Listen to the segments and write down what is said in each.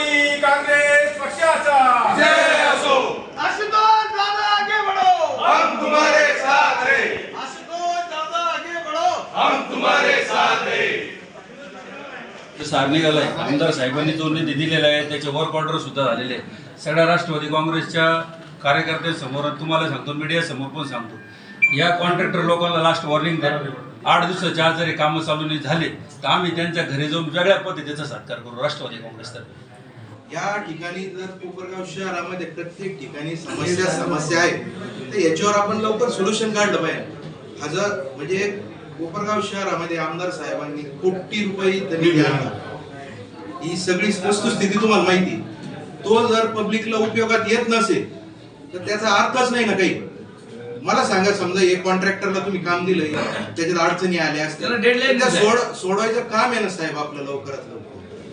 राष्ट्रवादी काँग्रेस पक्षाचा. जय असो. आशुतोष दादा आगे बढ़ो. हम तुम्हारे साथ हैं. आशुतोष दादा आगे बढ़ो. हम तुम्हारे साथ हैं. सार निघालाय आमदार साहेबांनी जो निधी दिलेला आहे त्याचे वर्क ऑर्डर सुद्धा झालेले आहे सगळ्या राष्ट्रवादी काँग्रेसच्या कार्यकर्त्यांसमोर तुम्हाला सांगतो मीडिया समोर पण सांगतो. या कॉन्ट्रॅक्टर लोकांना लास्ट वॉर्निंग द्या. आठ दिवसाच्या आज जरी कामं चालू नाही झाले तर आम्ही त्यांच्या घरी जाऊन वेगळ्या पद्धतीचा सत्कार करू राष्ट्रवादी काँग्रेसतर्फे या ठिकाणी जर कोपरगाव शहरामध्ये प्रत्येक ठिकाणी समस्या समस्या आहे तर याच्यावर आपण लवकर सोल्युशन काढलं पाहिजे. हजार म्हणजे कोपरगाव शहरामध्ये आमदार साहेबांनी कोटी रुपये निधी आणला ही सगळी वस्तुस्थिती तुम्हाला माहिती. तो जर पब्लिकला उपयोगात येत नसेल तर त्याचा अर्थच नाही ना काही. मला सांगा समजा एक कॉन्ट्रॅक्टरला तुम्ही काम दिलंय त्याच्यात अडचणी आल्या दिली. सोड सोडवायचं काम आहे ना साहेब आपलं लवकरात लवकर?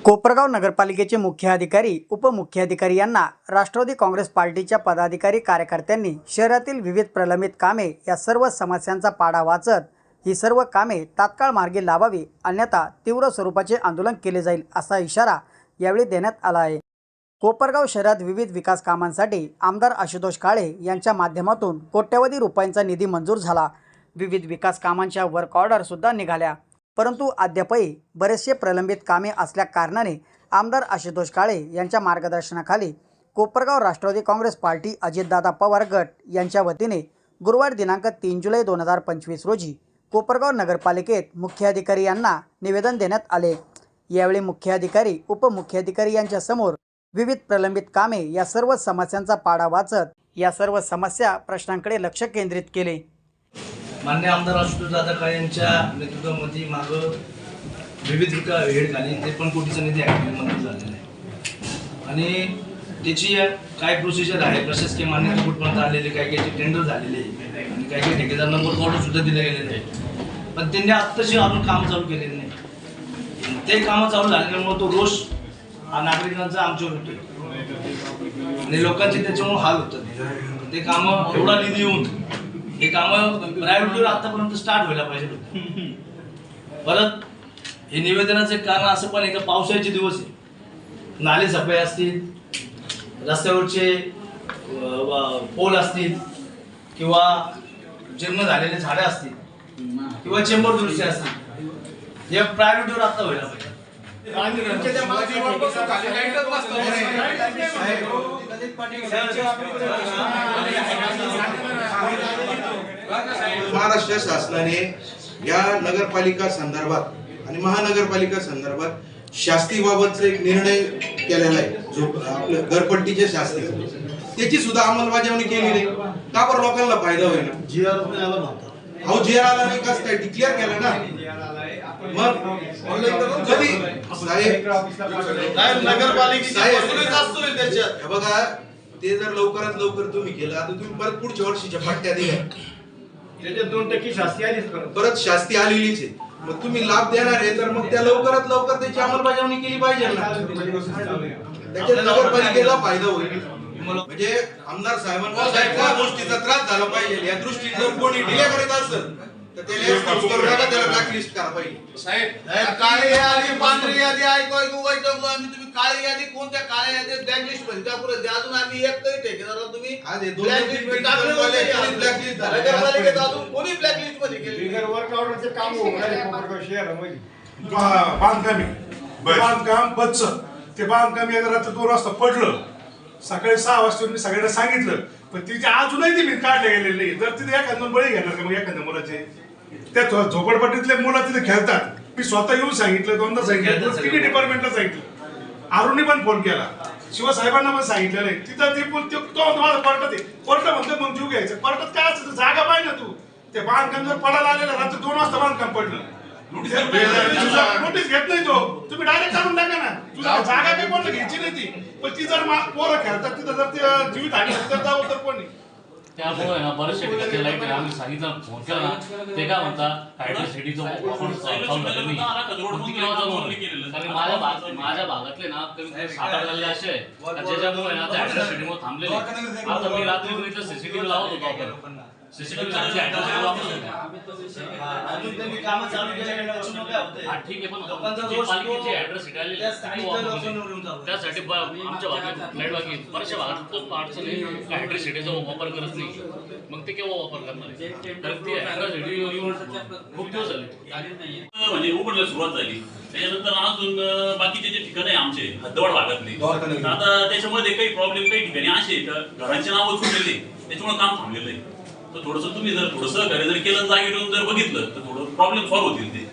कोपरगाव नगरपालिकेचे मुख्याधिकारी उपमुख्याधिकारी यांना राष्ट्रवादी काँग्रेस पार्टीच्या पदाधिकारी कार्यकर्त्यांनी शहरातील विविध प्रलंबित कामे या सर्व समस्यांचा पाडा वाचत ही सर्व कामे तात्काळ मार्गी लावावी अन्यथा तीव्र स्वरूपाचे आंदोलन केले जाईल असा इशारा यावेळी देण्यात आला आहे. कोपरगाव शहरात विविध विकास कामांसाठी आमदार आशुतोष काळे यांच्या माध्यमातून कोट्यवधी रुपयांचा निधी मंजूर झाला. विविध विकास कामांच्या वर्क ऑर्डरसुद्धा निघाल्या. परंतु अद्यापही बरेचसे प्रलंबित कामे असल्या कारणाने आमदार आशुतोष काळे यांच्या मार्गदर्शनाखाली कोपरगाव राष्ट्रवादी काँग्रेस पार्टी अजितदादा पवार गट यांच्या वतीने गुरुवार दिनांक तीन जुलै दोन हजार पंचवीस रोजी कोपरगाव नगरपालिकेत मुख्याधिकारी यांना निवेदन देण्यात आले. यावेळी मुख्याधिकारी उपमुख्याधिकारी यांच्यासमोर विविध प्रलंबित कामे या सर्व समस्यांचा पाडा वाचत या सर्व समस्या प्रश्नांकडे लक्ष केंद्रित केले. मान्य आमदार आशुतोष दादा काळे यांच्या नेतृत्वामध्ये मागं विविध हेड झाली ते पण कोटीचा निधी ॲक्टिव्ह मंजूर झालेला आहे. आणि त्याची काय प्रोसिजर आहे? प्रशासकीय मान्यता कुठपर्यंत आलेली काही काही टेंडर झालेले आणि काही काही ठेकेदारांना नंबर ऑर्डर सुद्धा दिले गेलेले आहे पण त्यांनी आत्ताशी अजून काम चालू केलेले नाही. ते कामं चालू झाल्यामुळे तो रोष हा नागरिकांचा आमच्यावर होतोय. आणि लोकांचे त्याच्यामुळे हाल होतात. ते कामं एवढा निधी येऊन हे कामं प्रायव्हेटवर आतापर्यंत स्टार्ट व्हायला पाहिजे परत हे निवेदनाचे कारण असं पण आहे का पावसाळ्याचे दिवस आहे नाले सफाई असतील रस्त्यावरचे पोल असतील किंवा जन्म झालेले झाडे असतील किंवा चेंबर दुरुस्ती असतील हे प्रायव्हेटवर आता व्हायला पाहिजे महाराष्ट्र शासनाने या नगरपालिका संदर्भात आणि महानगरपालिका संदर्भात शास्तीबाबतचा एक निर्णय केलेला आहे. जो आपल्या घरपट्टीच्या शास्ती. त्याची सुद्धा अंमलबजावणी केली नाही. का बरं लोकांना फायदा होईल अहो जी आर आला नाही कसं काय डिक्लेअर केलं ना? मग कधी? साहेब हे बघा ते जर लवकरात लवकर तुम्ही केलं आता तुम्ही परत पुढच्या वर्षीच्या पट्ट्या दिल्या त्याच्यात दोन टक्के शास्ती आलीच परत. परत शास्ती आलेलीच आहे. मग तुम्ही लाभ देणार आहे तर मग त्या लवकरात लवकर त्याची अंमलबजावणी केली पाहिजे ना. त्याच्यात नगरपालिकेला फायदा होईल. म्हणजे आमदार साहेबांना त्या गोष्टीचा त्रास झाला पाहिजे. या दृष्टीने जर कोणी डिले करीत असेल तर त्याला ब्लॅकलिस्ट करा पाहिजे. साहेब काळी यादी पांढरी यादी ऐकू ऐकू काळी यादी कोणत्या काळ्या यादी ब्लॅकलिस्टमध्ये. त्या पुढे द्या. अजून आम्ही एक तरी ठेकेदाराला तुम्ही. आज हे दोन मध्ये तीन टाकले. कोणी झाले. नगरपालिकेत अजून कोणी ब्लॅकलिस्टमध्ये केली बिगर वर्क ऑर्डरचे काम होऊन राहिले कोपरगाव शहरामध्ये बा- बांधकामी. बांधकाम बच्च ते बांधकाम एका रात्री दोन वाजता पडलं. सकाळी सहा वाजता मी सगळ्यांना सांगितलं. पण तिचे अजूनही ती मी काढले गेलेले नाही. जर तिथे एखादं बळी घेणार का मग एखाद्या मुलाचे. त्या झो- झोपडपट्टीतले मुलं तिथे खेळतात. मी स्वतः येऊन सांगितलं दोनदा सांगितलं. तिन्ही डिपार्टमेंटला सांगितलं. अरुणने पण फोन केला. शिवसाहेबांना पण सांगितलेलं आहे तिथं ते बोल- ते- तो तुम्हाला आहे कोर्ट म्हणतो मग जीव घ्यायचं. कोर्टात काय असतं? जागा पाहिजे ना तू. ते बांधकाम जर पडायला आलेलं रात्री दोन वाजता बांधकाम पडलं. नोटीस घेत नाही तो. तुम्ही डायरेक्ट काढून टाका ना. तुझा जागा काही कोणाला घ्यायची नाही ती. पण ती जर पोरं खेळतात तिथं जर ते जीवित हानी तर कोणी. त्यामुळे ना बरेचसे ठिकाणी लाइट. आम्ही सांगितलं फोन केला ना ते काय म्हणता हायड्रोसिटीचं वापर चालू झालं नाही? कारण माझ्या भाग माझ्या भागातले ना कमी सात आठ असे आहे ज्याच्यामुळे ना त्या हायड्रोसिटीमुळे थांबलेले आता मी रात्री बघितलं सीसीटीव्ही लावत होतो आपण. हा. त्यासाठी आमच्या भागात फ्लॅट बाकी बऱ्याचशा भागात तो अडचण आहे का वापर करत नाही. मग ते केव्हा वापर करणार कारण ती येऊन खूप दिवस झाले. म्हणजे उघडण्याला सुरुवात झाली. त्याच्यानंतर अजून बाकीचे जे ठिकाण आहे आमचे हद्दवाड भागातले आता त्याच्यामध्ये काही प्रॉब्लेम काही ठिकाणी असे घरांचे नावं सुटलेले त्याच्यामुळे काम थांबलेलं आहे तर तुम्ही जर सहकार्य जर केलं ठेवून जर बघितलं तर थोडं प्रॉब्लेम सॉल्व्ह होतील ते.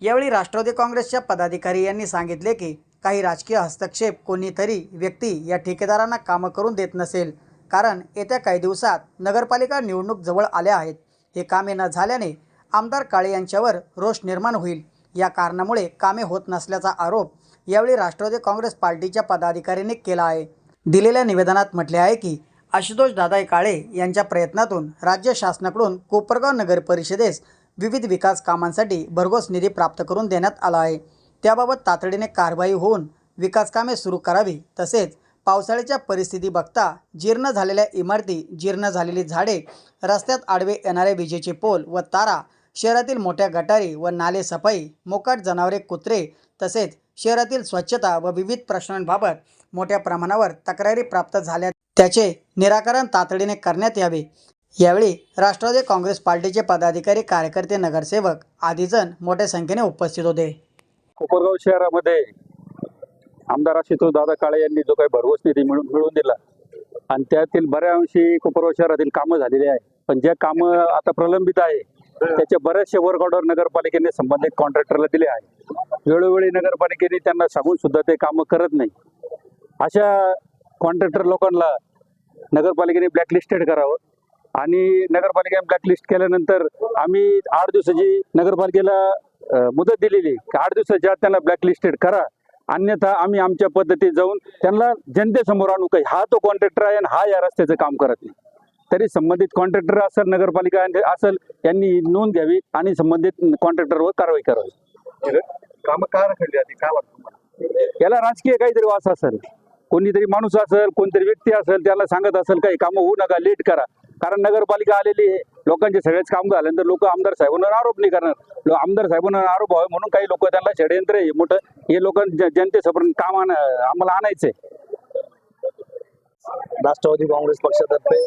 यावेळी राष्ट्रवादी काँग्रेसच्या पदाधिकारी यांनी सांगितले की काही राजकीय हस्तक्षेप कोणीतरी व्यक्ती या ठेकेदारांना कामं करून देत नसेल कारण येत्या काही दिवसात नगरपालिका निवडणूक जवळ आल्या आहेत. हे कामे न झाल्याने आमदार काळे यांच्यावर रोष निर्माण होईल. या कारणामुळे कामे होत नसल्याचा आरोप यावेळी राष्ट्रवादी काँग्रेस पार्टीच्या पदाधिकाऱ्यांनी केला आहे. दिलेल्या निवेदनात म्हटले आहे की आशुतोष दादाई काळे यांच्या प्रयत्नातून राज्य शासनाकडून कोपरगाव नगर परिषदेस विविध विकास कामांसाठी भरघोस निधी प्राप्त करून देण्यात आला आहे. त्याबाबत तातडीने कारवाई होऊन विकासकामे सुरू करावी तसेच पावसाळ्याच्या परिस्थिती बघता जीर्ण झालेल्या इमारती जीर्ण झालेली झाडे रस्त्यात आडवे येणारे विजेचे पोल व तारा शहरातील मोठ्या गटारी व नाले सफाई मोकाट जनावरे कुत्रे तसेच शहरातील स्वच्छता व विविध प्रश्नांबाबत मोठ्या प्रमाणावर तक्रारी प्राप्त झाल्या. त्याचे निराकरण तातडीने करण्यात यावे. यावेळी राष्ट्रवादी काँग्रेस पार्टीचे पदाधिकारी कार्यकर्ते नगरसेवक आदीजण मोठ्या संख्येने उपस्थित होते. कोपरगाव शहरामध्ये आमदार आशुतोष दादा काळे यांनी जो काही भरघोस निधी मिळून मिळवून दिला आणि त्यातील बऱ्या अंशी कोपरगाव शहरातील कामं झालेली आहे पण ज्या कामं आता प्रलंबित आहे त्याचे बरेचसे वर्क ऑर्डर नगरपालिकेने संबंधित कॉन्ट्रॅक्टरला दिले आहे वेळोवेळी नगरपालिकेने त्यांना सांगून सुद्धा ते कामं करत नाही. अशा कॉन्ट्रॅक्टर लोकांना नगरपालिकेने ब्लॅकलिस्टेड करावं. आणि नगरपालिकेने ब्लॅकलिस्ट केल्यानंतर आम्ही आठ दिवसाची नगरपालिकेला मुदत दिलेली की आठ दिवसाच्या आत त्यांना ब्लॅकलिस्टेड करा. अन्यथा आम्ही आमच्या पद्धतीत जाऊन त्यांना जनतेसमोर आणू काही. हा तो कॉन्ट्रॅक्टर आहे आणि हा या रस्त्याचं काम करत नाही. तरी संबंधित कॉन्ट्रॅक्टर असेल नगरपालिका असेल यांनी नोंद घ्यावी आणि संबंधित कॉन्ट्रॅक्टरवर कारवाई करावी. काम का रखडली आधी? काय वाटतं याला राजकीय काहीतरी वास असेल. कोणीतरी माणूस असेल कोणतरी व्यक्ती असेल त्याला सांगत असेल काही कामं होऊ नका लेट करा. कारण नगरपालिका आलेली आहे. लोकांचे सगळेच काम झाल्यानंतर लोक आमदार साहेबांवर आरोप नाही करणार. आमदार साहेबांवर आरोप व्हावे म्हणून काही लोक त्यांना षडयंत्र आहे. मोठं हे लोक जनतेसमोर काम आण आम्हाला आणायचंय. राष्ट्रवादी काँग्रेस पक्षातर्फे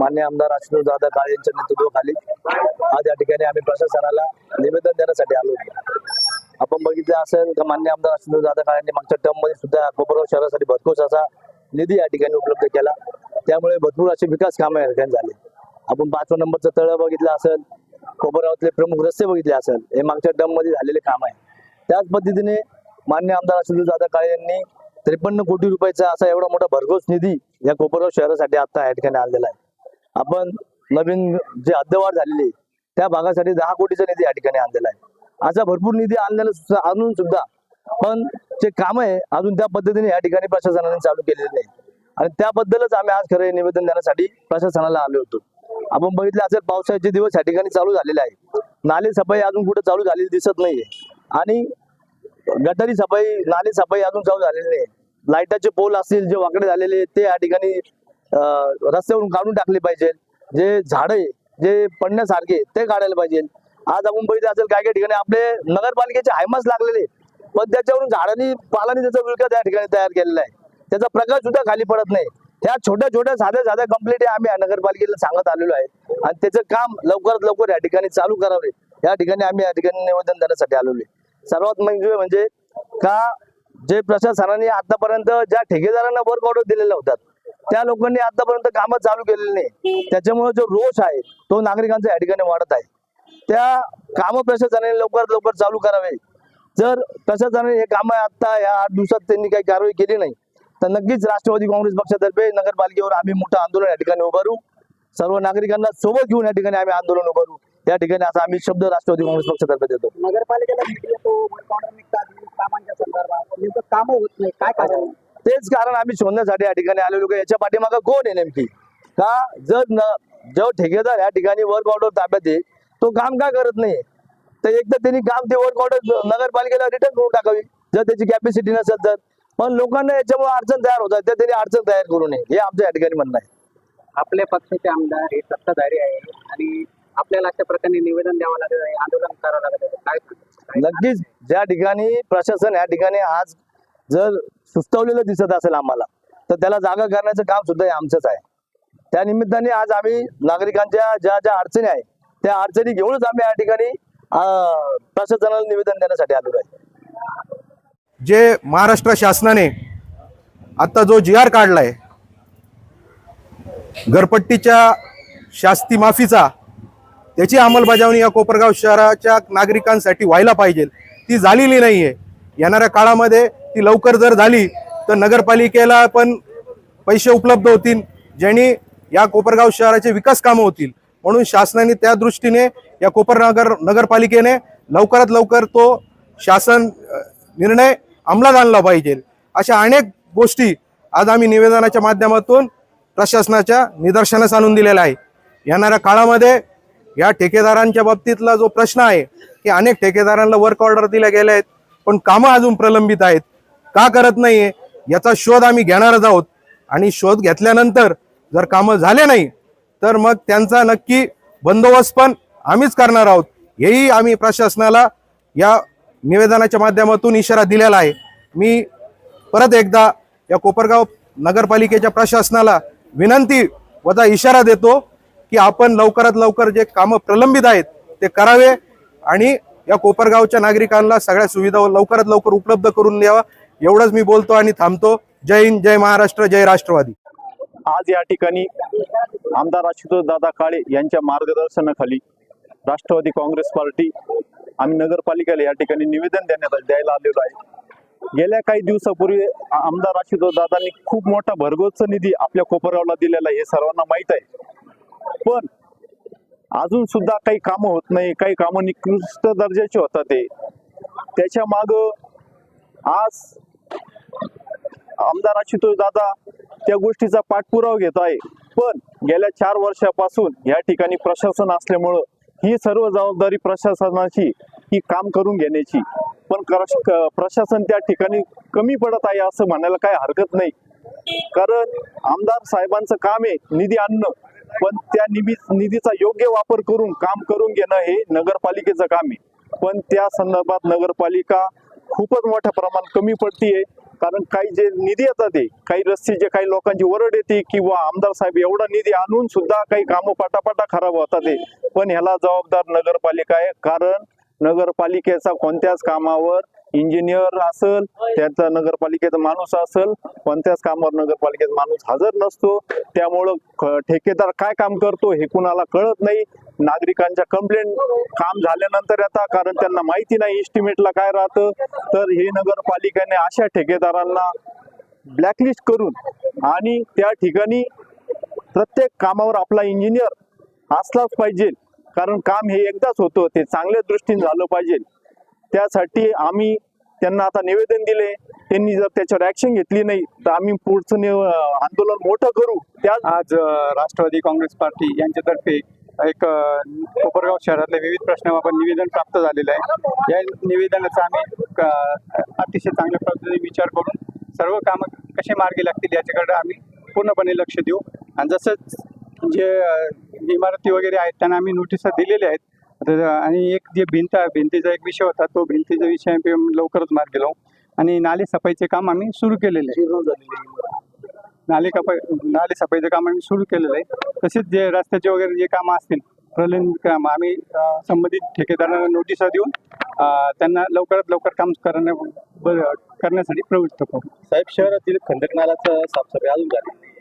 मान्य आमदार आशुतोष दादा काळे यांच्या नेतृत्वाखाली आज या ठिकाणी आम्ही प्रशासनाला निवेदन देण्यासाठी आलो. आपण बघितलं असेल तर मान्य आमदार अश्विन जाधव यांनी मागच्या टर्ममध्ये सुद्धा कोपरगाव शहरासाठी भरपूर असा निधी या ठिकाणी उपलब्ध केला. त्यामुळे भरपूर असे विकास कामं या ठिकाणी झाले. आपण पाचवा नंबरचं तळ बघितलं असेल कोपरगावातले प्रमुख रस्ते बघितले असेल हे मागच्या टर्ममध्ये झालेले काम आहे त्याच पद्धतीने मान्य आमदार अश्विन जाधव काळे यांनी त्रेपन्न कोटी रुपयाचा असा एवढा मोठा भरघोस निधी या कोपरगाव शहरासाठी आता या ठिकाणी आणलेला आहे. आपण नवीन जे अद्यवाढ झालेली त्या भागासाठी दहा कोटीचा निधी या ठिकाणी आणलेला आहे. असा भरपूर निधी आणलेला आणून सुद्धा पण जे काम आहे अजून त्या पद्धतीने या ठिकाणी प्रशासनाने चालू केलेले नाही. आणि त्याबद्दलच आम्ही आज खरं निवेदन देण्यासाठी प्रशासनाला आलो होतो. आपण बघितलं असेल पावसाळ्याचे दिवस या ठिकाणी चालू झालेले आहे नाले सफाई अजून कुठे चालू झालेली दिसत नाहीये. आणि गटारी सफाई नाली सफाई अजून चालू झालेली नाही. लाईटाचे पोल असतील जे वाकडे झालेले ते या ठिकाणी रस्त्यावरून काढून टाकले पाहिजे. जे झाडे जे पडण्यासारखे ते काढायला पाहिजे. आज आपण बघितलं असेल काय काय ठिकाणी आपले नगरपालिकेचे हायमास लागलेले पण त्याच्यावरून झाडांनी पालांनी त्याचा विळखा त्या ठिकाणी तयार केलेला आहे. त्याचा प्रकाश सुद्धा खाली पडत नाही. त्या छोट्या छोट्या साध्या साध्या कंप्लेंट आम्ही नगरपालिकेला सांगत आलेलो आहे. आणि त्याचं काम लवकरात लवकर या ठिकाणी चालू करावे. या ठिकाणी आम्ही या ठिकाणी निवेदन देण्यासाठी आलेलो आहे. सर्वात म्हणजे म्हणजे का जे प्रशासनाने आतापर्यंत ज्या ठेकेदारांना वर्क ऑर्डर दिलेल्या होत्या त्या लोकांनी आतापर्यंत कामं चालू केलेली नाही. त्याच्यामुळे जो रोष आहे तो नागरिकांचा या ठिकाणी वाढत आहे. त्या काम प्रशासनाने लवकरात लवकर चालू करावे. जर प्रशासनाने हे काम आता या आठ दिवसात त्यांनी काही कारवाई केली नाही तर नक्कीच राष्ट्रवादी काँग्रेस पक्षातर्फे नगरपालिकेवर आम्ही मोठं आंदोलन या ठिकाणी उभारू. सर्व नागरिकांना सोबत घेऊन या ठिकाणी आम्ही आंदोलन उभारू. त्या ठिकाणी असा आम्ही शब्द राष्ट्रवादी काँग्रेस पक्षातर्फे देतो. नगरपालिकेला तेच कारण आम्ही शोधण्यासाठी या ठिकाणी आलेलो की याच्या पाठीमागं कोण आहे नेमकी? का जर न जो ठेकेदार या ठिकाणी वर्क ऑर्डर ताब्यात आहे तो काम का करत नाही तर एक तर त्यांनी काम ते वर्क ऑर्डर नगरपालिकेला रिटर्न करून टाकावी जर त्याची कॅपॅसिटी नसेल तर. पण लोकांना याच्यामुळे अडचण तयार होतात तर त्यांनी अडचण तयार करू नये. हे आमचं या ठिकाणी म्हणणं आहे. आपल्या पक्षाचे आमदार हे सत्ताधारी आहे आणि आपल्याला अशा प्रकारे निवेदन द्यावं लागत आहे आंदोलन करावं लागत आहे काय? नक्कीच ज्या ठिकाणी प्रशासन या ठिकाणी आज जर सुस्तवलेलं दिसत असेल आम्हाला तर त्याला जागा करण्याचं काम सुद्धा हे आमचंच आहे. त्या निमित्ताने आज आम्ही नागरिकांच्या ज्या ज्या अडचणी आहे त्या अडचणी घेऊनच आम्ही या ठिकाणी प्रशासनाला निवेदन देण्यासाठी आलेलो आहे. जे महाराष्ट्र शासनाने आता जो जी आर काढलाय घरपट्टीच्या शास्ती माफीचा त्याची अंमलबजावणी या कोपरगाव शहराच्या नागरिकांसाठी व्हायला पाहिजे. ती झालेली नाहीये. येणाऱ्या काळामध्ये ती लवकर जर झाली तर नगरपालिकेला पण पैसे उपलब्ध होतील ज्यांनी या कोपरगाव शहराचे विकास कामं होतील. म्हणून शासनाने त्या दृष्टीने या कोपरनगर नगरपालिकेने लवकरात लवकर तो शासन निर्णय अंमलात आणला पाहिजे. अशा अनेक गोष्टी आज आम्ही निवेदनाच्या माध्यमातून प्रशासनाच्या निदर्शनास आणून दिलेला आहे येणाऱ्या काळामध्ये या ठेकेदारांच्या बाबतीतला जो प्रश्न आहे की अनेक ठेकेदारांना वर्क ऑर्डर दिल्या गेल्या आहेत पण कामं अजून प्रलंबित आहेत. का करत नाहीये? याचा शोध आम्ही घेणारच आहोत. आणि शोध घेतल्यानंतर जर कामं झाले नाही तर मग त्यांचा नक्की बंदोबस्त पण आम्हीच करणार आहोत. हेही आम्ही प्रशासनाला या निवेदनाच्या माध्यमातून इशारा दिलेला आहे. मी परत एकदा या कोपरगाव नगरपालिकेच्या प्रशासनाला विनंती वजा इशारा देतो की आपण लवकरात लवकर जे कामं प्रलंबित आहेत ते करावे आणि या कोपरगावच्या नागरिकांना सगळ्या सुविधा लवकरात लवकर उपलब्ध करून द्यावा एवढंच मी बोलतो आणि थांबतो. जय हिंद जय महाराष्ट्र जय राष्ट्रवादी. आज या ठिकाणी आमदार आशुतोष दादा काळे यांच्या मार्गदर्शनाखाली राष्ट्रवादी काँग्रेस पार्टी आणि नगरपालिकेला या ठिकाणी निवेदन देण्यात द्यायला आलेलो आहे. गेल्या काही दिवसापूर्वी आमदार आशुतोष दादांनी खूप मोठा भरघोस निधी आपल्या कोपरगावला दिलेला आहे हे सर्वांना माहीत आहे. पण अजून सुद्धा काही कामं होत नाही काही कामं निकृष्ट दर्जाची होतात ते. त्याच्या माग आज आमदार आशुतोष दादा त्या गोष्टीचा पाठपुरावा घेत आहे. पण गेल्या चार वर्षापासून या ठिकाणी प्रशासन असल्यामुळं ही सर्व जबाबदारी प्रशासनाची ही काम करून घेण्याची. पण क- प्रशासन त्या ठिकाणी कमी पडत आहे असं म्हणायला काही हरकत नाही. कारण आमदार साहेबांचं काम आहे निधी आणणं. पण त्या निधी निधीचा योग्य वापर करून काम करून घेणं हे नगरपालिकेचं काम आहे. पण त्या संदर्भात नगरपालिका खूपच मोठ्या प्रमाणात कमी पडतीये. कारण काही जे निधी येतात ते काही रस्ती जे काही लोकांची वरड येते किंवा आमदार साहेब एवढा निधी आणून सुद्धा काही कामं पाटापाटा खराब होतात ते. पण ह्याला जबाबदार नगरपालिका आहे. कारण नगरपालिकेचा कोणत्याच कामावर इंजिनियर असेल त्याचा नगरपालिकेचा माणूस असेल कोणत्याच कामावर नगरपालिकेचा माणूस हजर नसतो. त्यामुळं ठेकेदार काय काम करतो हे कुणाला कळत नाही. नागरिकांच्या कंप्लेंट काम झाल्यानंतर येतात कारण त्यांना माहिती नाही इस्टिमेटला काय राहतं. तर हे नगरपालिकेने अशा ठेकेदारांना ब्लॅकलिस्ट करून आणि त्या ठिकाणी प्रत्येक कामावर आपला इंजिनियर असलाच पाहिजे. कारण काम हे एकदाच होतं ते चांगल्या दृष्टीने झालं पाहिजे. त्यासाठी आम्ही त्यांना आता निवेदन दिले. त्यांनी जर त्याच्यावर ऍक्शन घेतली नाही तर आम्ही पुढचं आंदोलन मोठं करू. त्या आज राष्ट्रवादी काँग्रेस पार्टी यांच्यातर्फे एक कोपरगाव शहरातल्या विविध प्रश्नावर निवेदन प्राप्त झालेलं आहे. या निवेदनाचा आम्ही अतिशय चांगल्या पद्धतीने विचार करून सर्व कामं कसे मार्गी लागतील याच्याकडे आम्ही पूर्णपणे लक्ष देऊ. आणि जसंच जे इमारती वगैरे आहेत त्यांना आम्ही नोटिसा दिलेल्या आहेत. आणि एक जे भिंत आहे भिंतीचा एक विषय होता तो भिंतीचा विषय आम्ही लवकरच मार्गी लावू आणि नाले सफाईचे काम आम्ही सुरू केलेले आहे. नाले कपाई नाले सफाईचं काम आम्ही सुरू केलेलं आहे. तसेच जे रस्त्याचे वगैरे जे कामं असतील प्रलंबित काम आम्ही संबंधित ठेकेदारांना नोटिसा देऊन त्यांना लवकरात लवकर काम करण्या करण्यासाठी प्रवृत्त करू. साहेब शहरातील खंडक नाल्याचं साफसफाई अजून झाली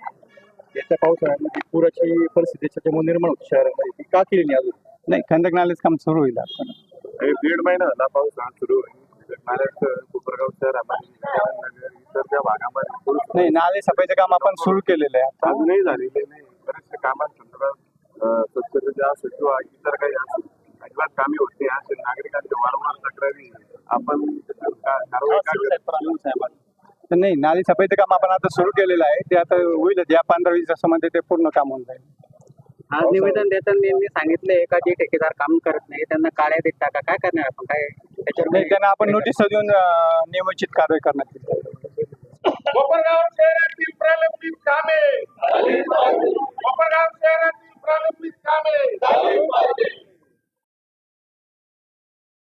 याच्या पावसाळ्यामध्ये पुराची परिस्थिती त्याच्यामुळे निर्माण होती शहरामध्ये. ती का केली नाही अजून? नाही खंदक नालेच काम सुरू होईल आता. दीड महिना झाला पावसाळा सुरू नाल्याचं कोपरगाव शहरामध्ये इतर त्या भागामध्ये नाही नाले सफाईचं काम आपण सुरू केलेलं आहे आता. अजूनही झालेले नाही. बरेचसे कामांसंदर्भात स्वच्छतेचे असेल किंवा इतर काही असेल अजिबात कामे होत नाही. असेल नागरिकांच्या वारंवार तक्रारी आपण कारवाई का करत तर नाही नाले सफाईचं काम आपण आता सुरू केलेलं आहे. ते आता होईलच या पंधरा वीस दिवसामध्ये ते पूर्ण काम होऊन जाईल. आज निवेदन देताना यांनी सांगितलंय का जे ठेकेदार काम करत नाही त्यांना काळ्या देत टाका. काय करणार आपण? काय नाही त्याच्यावर त्यांना आपण नोटीस देऊन अं, नियमित कारवाई करण्यात येईल. कोपरगाव शहरातील प्रलंबित कामे. कोपरगाव शहरातील प्रलंबित कामे.